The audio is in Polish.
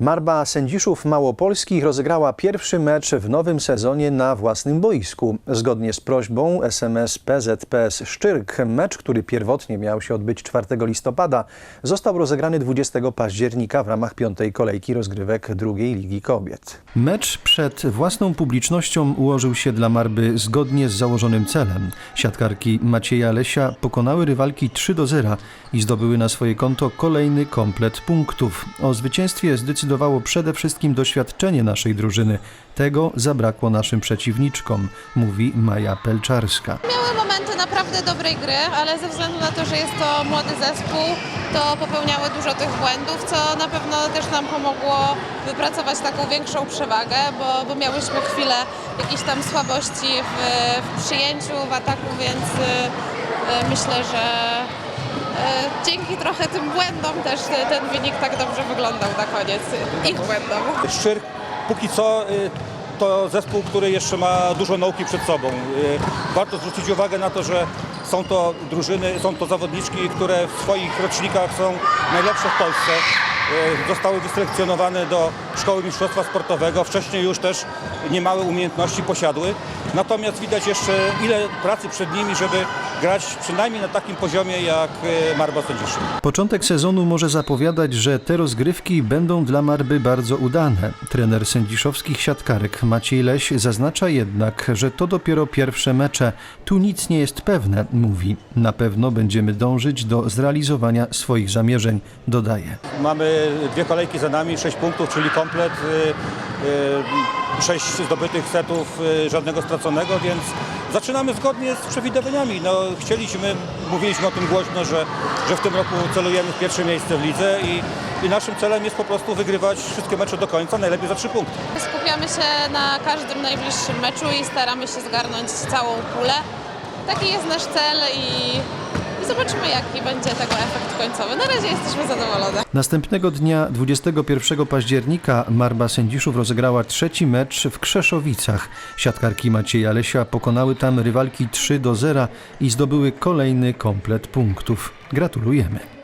Marba Sędziszów Małopolskich rozegrała pierwszy mecz w nowym sezonie na własnym boisku. Zgodnie z prośbą SMS PZPS Szczyrk, mecz, który pierwotnie miał się odbyć 4 listopada, został rozegrany 20 października w ramach piątej kolejki rozgrywek drugiej Ligi Kobiet. Mecz przed własną publicznością ułożył się dla Marby zgodnie z założonym celem. Siatkarki Macieja Lesia pokonały rywalki 3 do 0 i zdobyły na swoje konto kolejny komplet punktów. O zwycięstwie zdecydowało przede wszystkim doświadczenie naszej drużyny. Tego zabrakło naszym przeciwniczkom, mówi Maja Pelczarska. Miały momenty naprawdę dobrej gry, ale ze względu na to, że jest to młody zespół, to popełniały dużo tych błędów, co na pewno też nam pomogło wypracować taką większą przewagę, bo, bo miałyśmy chwilę jakiejś tam słabości w, w przyjęciu, w ataku, więc y, y, myślę, że dzięki trochę tym błędom też te- ten wynik tak dobrze wyglądał na koniec. Ich błędom. Szczyrk póki co y, to zespół, który jeszcze ma dużo nauki przed sobą. Y, Warto zwrócić uwagę na to, że są to drużyny, są to zawodniczki, które w swoich rocznikach są najlepsze w Polsce. Y, Zostały wyselekcjonowane do Szkoły Mistrzostwa Sportowego. Wcześniej już też niemałe umiejętności posiadły. Natomiast widać jeszcze ile pracy przed nimi, żeby grać przynajmniej na takim poziomie jak y, Marba Sędziszyn. Początek sezonu może zapowiadać, że te rozgrywki będą dla Marby bardzo udane. Trener sędziszowskich siatkarek Maciej Leś zaznacza jednak, że to dopiero pierwsze mecze. Tu nic nie jest pewne, mówi. Na pewno będziemy dążyć do zrealizowania swoich zamierzeń, dodaje. Mamy dwie kolejki za nami, sześć punktów, czyli komplet, y, sześć zdobytych setów, y, żadnego straconego, więc zaczynamy zgodnie z przewidywaniami. No, chcieliśmy, mówiliśmy o tym głośno, że, że w tym roku celujemy w pierwsze miejsce w lidze i, i naszym celem jest po prostu wygrywać wszystkie mecze do końca, najlepiej za trzy punkty. Skupiamy się na każdym najbliższym meczu i staramy się zgarnąć całą pulę. Taki jest nasz cel i zobaczymy jaki będzie tego efekt końcowy. Na razie jesteśmy zadowolone. Następnego dnia, 21 października, Marba Sędziszów rozegrała trzeci mecz w Krzeszowicach. Siatkarki Macieja Lesia pokonały tam rywalki 3 do 0 i zdobyły kolejny komplet punktów. Gratulujemy.